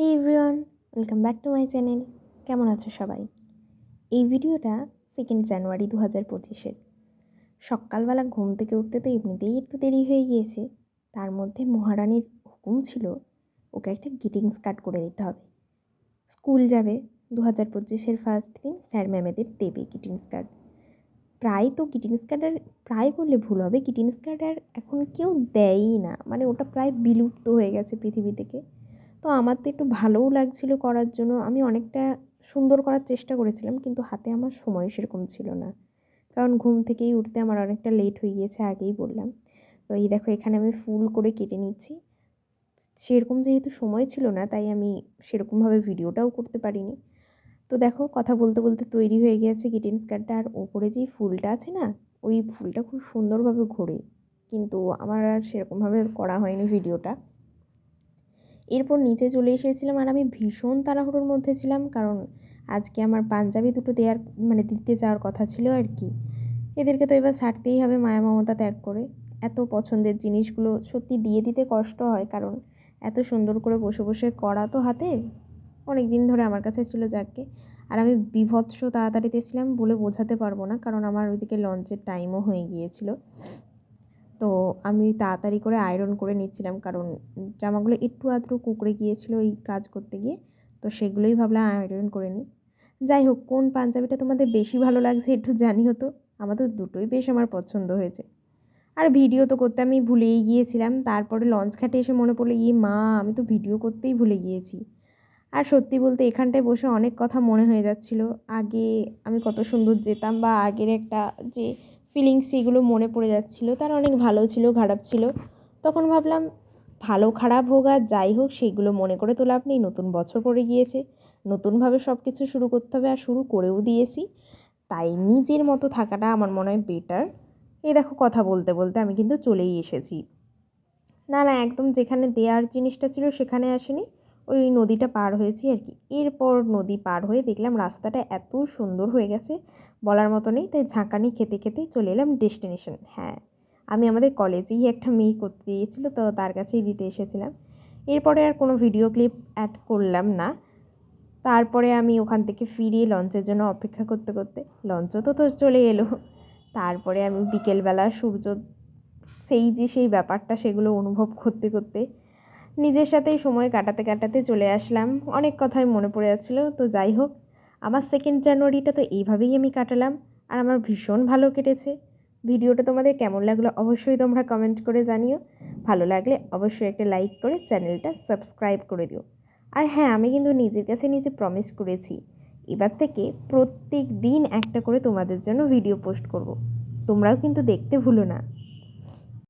Hey everyone welcome back to my channel কেমন আছো সবাই? এই ভিডিওটা সেকেন্ড জানুয়ারি দু হাজার পঁচিশের। সকালবেলা ঘুম থেকে উঠতে তো এমনিতেই একটু দেরি হয়ে গিয়েছে। তার মধ্যে মহারানীর হুকুম ছিল, ওকে একটা গ্রিটিংস কার্ড করে দিতে হবে। স্কুল যাবে দু হাজার পঁচিশের ফার্স্ট দিন স্যার ম্যামেদের দেবে গ্রিটিংস কার্ড প্রায় তো গ্রিটিংস কার্ড আর, প্রায় বললে ভুল হবে গ্রিটিংস কার্ড আর এখন কেউ দেয়ই না। মানে ওটা প্রায় বিলুপ্ত হয়ে গেছে পৃথিবী থেকে। তো আমার তো একটু ভালোও লাগছিল করার জন্য। আমি অনেকটা সুন্দর করার চেষ্টা করেছিলাম, কিন্তু হাতে আমার সময় সেরকম ছিল না। কারণ ঘুম থেকেই উঠতে আমার অনেকটা লেট হয়ে গিয়েছে, আগেই বললাম। তো এই দেখো, এখানে আমি ফুল করে কেটে নিচ্ছি। সেরকম যেহেতু সময় ছিল না, তাই আমি সেরকমভাবে ভিডিওটাও করতে পারিনি। তো দেখো, কথা বলতে বলতে তৈরি হয়ে গিয়েছে গ্রিটিংস কার্ডটা আর ওপরে যেই ফুলটা আছে না, ওই ফুলটা খুব সুন্দরভাবে ঘোরে। কিন্তু আমার আর সেরকমভাবে করা হয়নি ভিডিওটা। এরপর নিচে চলে এসেছিলাম আর আমি ভীষণ তাড়াহুড়োর মধ্যে ছিলাম, কারণ আজকে আমার পাঞ্জাবি দুটো দেওয়ার মানে দিতে যাওয়ার কথা ছিল আর কি। এদেরকে তো এবার ছাড়তেই হবে মায়া মমতা ত্যাগ করে। এত পছন্দের জিনিসগুলো সত্যি দিয়ে দিতে কষ্ট হয়, কারণ এত সুন্দর করে বসে বসে করা তো হাতে। অনেক দিন ধরে আমার কাছে ছিল যাকে। আর আমি বিভৎস তাড়াতাড়িতে ছিলাম বলে বোঝাতে পারব না, কারণ আমার ওইদিকে লঞ্চের টাইমও হয়ে গিয়েছিল। তো আমি তাড়াতাড়ি করে আয়রন করে নিচ্ছিলাম। কারণ জামাগুলো একটু আধটু কুকড়ে গিয়েছিল এই কাজ করতে গিয়ে। তো সেগুলোই ভাবলাম আয়রন করে নিই। যাই হোক, কোন পাঞ্জাবিটা তোমাদের বেশি ভালো লাগছে একটু জানি হতো আমাদের দুটোই বেশ আমার পছন্দ হয়েছে। আর ভিডিও তো করতে আমি ভুলেই গিয়েছিলাম। তারপরে লঞ্চ ঘাটে এসে মনে পড়ল ইয়ে মা, আমি তো ভিডিও করতেই ভুলে গিয়েছি। আর সত্যি বলতে এখানটায় বসে অনেক কথা মনে হয়ে যাচ্ছিল। আগে আমি কত সুন্দর যেতাম বা আগের একটা যে ফিলিংস সেগুলো মনে পড়ে যাচ্ছিল। তার অনেক ভালো ছিল, খারাপ ছিল। তখন ভাবলাম, ভালো, খারাপ হোক আর যাই হোক, সেগুলো মনে করে তো লাভ নেই। নতুন বছর পড়ে গিয়েছে, নতুনভাবে সব কিছু শুরু করতে হবে আর শুরু করেও দিয়েছি। তাই নিজের মতো থাকাটা আমার মনে হয় বেটার এই দেখো কথা বলতে বলতে আমি কিন্তু চলেই এসেছি। না না, একদম যেখানে দেওয়ার জিনিসটা ছিল সেখানে আসেনি। ওই নদীটা পার হয়েছি আর কি। এরপর নদী পার হয়ে দেখলাম রাস্তাটা এত সুন্দর হয়ে গেছে, বলার মতো নেই, তাই ঝাঁকানি খেতে খেতে চলে এলাম ডেস্টিনেশন হ্যাঁ আমি আমাদের কলেজেই একটা মেয়ে করতে দিয়েছিল, তো তার কাছেই দিতে এসেছিলাম। এরপরে আর কোনো ভিডিও ক্লিপ অ্যাড করলাম না। তারপরে আমি ওখান থেকে ফিরে লঞ্চের জন্য অপেক্ষা করতে করতে, লঞ্চও তো তো চলে এলো। তারপরে আমি বিকেলবেলা সূর্য, সেই যে সেই ব্যাপারটা, সেগুলো অনুভব করতে করতে নিজের সাথেই সময় কাটাতে কাটাতে চলে আসলাম। অনেক কথাই মনে পড়ে যাচ্ছিল, তো যাই হোক, আমার সেকেন্ড জানুয়ারিটা তো এইভাবেই আমি কাটালাম, আর আমার ভীষণ ভালো কেটেছে। ভিডিওটা তোমাদের কেমন লাগল অবশ্যই তোমরা কমেন্ট করে জানিও। ভালো লাগলে অবশ্যই একটা লাইক করে চ্যানেলটা সাবস্ক্রাইব করে দিও। আর হ্যাঁ আমি কিন্তু নিজের কাছে নিজে প্রমিস করেছি, এবার থেকে প্রত্যেক দিন একটা করে তোমাদের জন্য ভিডিও পোস্ট করব। তোমরাও কিন্তু দেখতে ভুলো না।